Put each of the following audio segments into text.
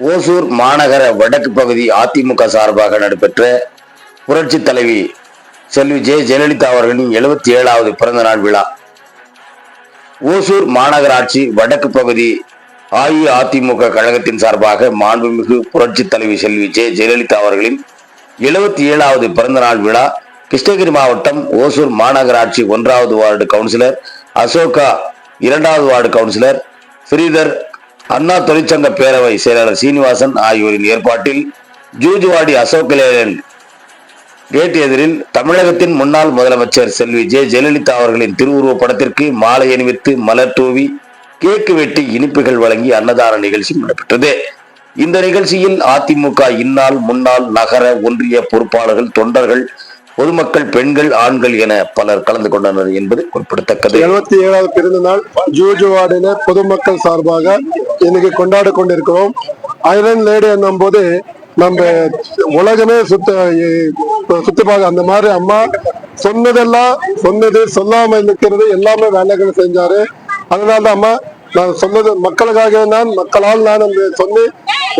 ஓசூர் மாநகர வடக்கு பகுதி அதிமுக சார்பாக நடைபெற்ற புரட்சி தலைவி செல்வி ஜெ ஜெயலலிதா அவர்களின் எழுபத்தி ஏழாவது பிறந்த நாள் விழா. ஓசூர் மாநகராட்சி வடக்கு பகுதி அஇஅதிமுக கழகத்தின் சார்பாக மாண்புமிகு புரட்சி தலைவி செல்வி ஜெ ஜெயலலிதா அவர்களின் எழுபத்தி ஏழாவது பிறந்த நாள் விழா. கிருஷ்ணகிரி மாவட்டம் ஓசூர் மாநகராட்சி ஒன்றாவது வார்டு கவுன்சிலர் அசோகா இரண்டாவது வார்டு கவுன்சிலர் ஸ்ரீதர் அண்ணா தொழிற்சங்க பேரவை செயலாளர் சீனிவாசன் ஆகியோரின் ஏற்பாட்டில் ஜூஜுவாடி அசோகலேலன் கேட் எதிரில் தமிழகத்தின் முன்னாள் முதலமைச்சர் செல்வி ஜெ ஜெயலலிதா அவர்களின் திருவுருவப் படத்திற்கு மாலை அணிவித்து மலர் தூவி கேக்கு வெட்டி இனிப்புகள் வழங்கி அன்னதான நிகழ்ச்சி நடைபெற்றது. இந்த நிகழ்ச்சியில் அதிமுக இந்நாள் முன்னாள் நகர ஒன்றிய பொறுப்பாளர்கள் தொண்டர்கள் பொதுமக்கள் பெண்கள் ஆண்கள் என பலர் கலந்து கொண்டனர் என்பது குறிப்பிடத்தக்கது. எழுபத்தி ஏழாவது பிறந்த நாள் ஜூஜு பொதுமக்கள் சார்பாக இன்னைக்கு கொண்டாட கொண்டிருக்கிறோம். ஐரன் லேடி என்னும் போது நம்ம உலகமே சுத்த சுத்தி பார்க்க அந்த மாதிரி அம்மா சொன்னதெல்லாம் சொன்னது சொல்லாம இருக்கிறது எல்லாமே வேலைகள் செஞ்சாரு. அதனால அம்மா நான் சொன்னது மக்களுக்காக நான் மக்களால் நான் சொன்னி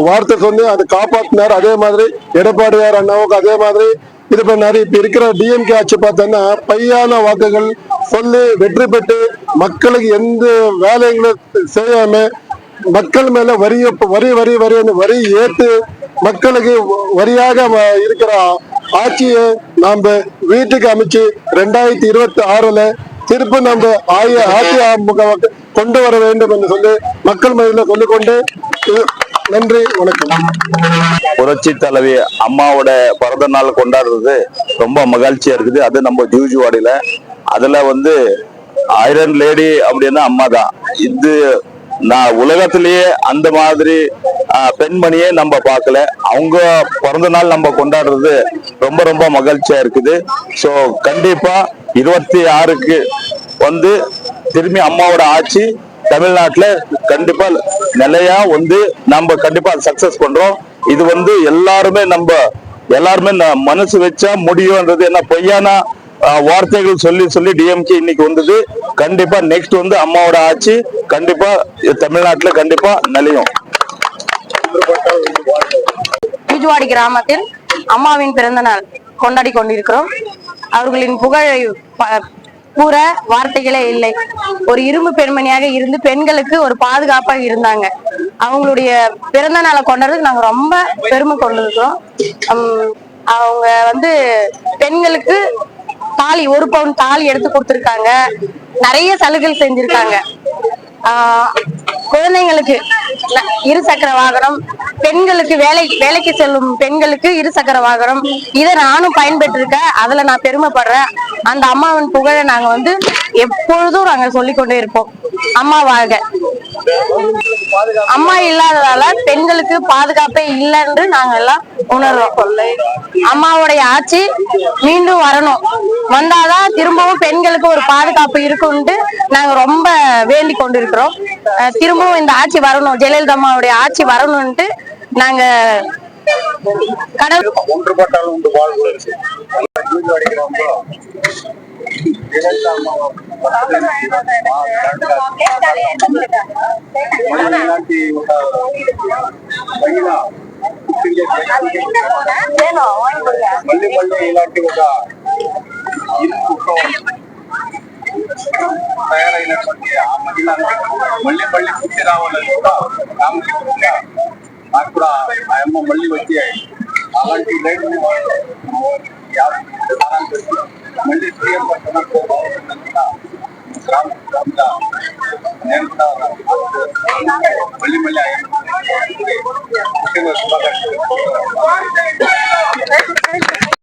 வார்த்தை சொல்லி அதை காப்பாத்தினார். அதே மாதிரி எடப்பாடியார் அண்ணாவுக்கு அதே மாதிரி. இது பண்ணாரு. இப்ப இருக்கிற டிஎம்கே ஆட்சி பார்த்தோன்னா பையான வாக்குகள் சொல்லி வெற்றி பெற்று மக்களுக்கு எந்த வேலைகளும் செய்யாம மக்கள் மேல வரி வரி வரி வரி வரி ஏத்து மக்களுக்கு வரியாக வ- இருக்கிற ஆட்சியை நாம வீட்டுக்கு அமைச்சு ரெண்டாயிரத்தி இருபத்தி ஆறுல திருப்பி நம்ம ஆய அதிமுக கொண்டு வர வேண்டும் என்று சொல்லி மக்கள் மத்தியில் சொல்லிக்கொண்டு நன்றி வணக்கம். புரட்சி தலைவி அம்மாவோட பிறந்த நாள் கொண்டாடுறது ரொம்ப மகிழ்ச்சியா இருக்குது. அது நம்ம ஜூஜுவாடியில அதுல வந்து ஐரன் லேடி அப்படின்னா அம்மா தான் இது நான் உலகத்திலேயே அந்த மாதிரி பெண்மணியே நம்ம பார்க்கல. அவங்க பிறந்த நாள் நம்ம கொண்டாடுறது ரொம்ப ரொம்ப மகிழ்ச்சியா இருக்குது. ஸோ கண்டிப்பா இருபத்தி ஆறுக்கு வந்து திரும்பி அம்மாவோட ஆட்சி தமிழ்நாட்டில் கண்டிப்பா நிலையா வந்து நம்ம கண்டிப்பா சக்சஸ் பண்றோம். இது வந்து எல்லாருமே நம்ம எல்லாருமே ந- மனசு வச்சா முடியும்ன்றது என்ன பொய்யான வார்த்தைகள் சொல்லி சொல்லி டிஎம்கே இன்னைக்கு வந்தது. கண்டிப்பா நெக்ஸ்ட் வந்து அம்மாவோட ஆட்சி கண்டிப்பா தமிழ்நாட்டுல கண்டிப்பா நிலையும். பீஜுவாடி கிராமத்தில் அம்மாவின் பிறந்த நாள் கொண்டாடி கொண்டிருக்கிறோம். அவர்களின் புகழை ப- கூற வார்த்தைகளே இல்லை. ஒரு இரும்பு பெண்மணியாக இருந்து பெண்களுக்கு ஒரு பாதுகாப்பாக இருந்தாங்க. அவங்களுடைய பிறந்த நாளை கொண்டாடுறதுக்கு நாங்க ரொம்ப பெருமை கொண்டிருக்கிறோம். உம், அவங்க வந்து பெண்களுக்கு தாலி ஒரு பவுன் தாலி எடுத்து கொடுத்துருக்காங்க. நிறைய சலுகைகள் செஞ்சிருக்காங்க. ஆஹ் குழந்தைங்களுக்கு இருசக்கர வாகனம் பெண்களுக்கு வேலை வேலைக்கு செல்லும் பெண்களுக்கு இருசக்கர வாகனம். இதை நானும் பயன்பெற்றிருக்கேன். அதுல நான் பெருமைப்படுறேன். அந்த அம்மாவின் புகழை நாங்க வந்து எப்பொழுதும் நாங்க சொல்லிக்கொண்டே இருப்போம். அம்மா வாழ்க. அம்மா இல்லாததால பெண்களுக்கு பாதுகாப்பே இல்லை என்று நாங்க எல்லாம் உணர்றோம். அம்மாவுடைய ஆட்சி மீண்டும் வரணும். வந்தாதான் திரும்பவும் பெண்களுக்கு ஒரு பாதுகாப்பு இருக்கும்ட்டு நாங்க ரொம்ப வேண்டி கொண்டிருக்கிறோம் அஹ் திரும்பவும் இந்த ஆட்சி வரணும் ஜெயலலிதா அம்மாவுடைய ஆட்சி வரணும்ட்டு நாங்க கடவுள் ஒன்றுபட்டால் உண்டு வாழ்வு ஜூஜுவாடி கிராமம் ஜெயலலிதா அம்மா மணிமீனாட்சி மகிழா మళ్ళీ మళ్ళీ ఇలాంటి ఒక ఇరుకు తయారైనటువంటి ఆ మహిళ మళ్ళీ మళ్ళీ పుట్టి రావాలని కూడా రామకృష్ణ నాకు కూడా ఆ అమ్మ మళ్ళీ వచ్చి అలాంటి లైఫ్ని మళ్ళీ సీఎం పడుతున్నట్టు రామకృష్ణ నేను కూడా మళ్ళీ మళ్ళీ ఆయన పుట్టిన శుభాకాంక్షలు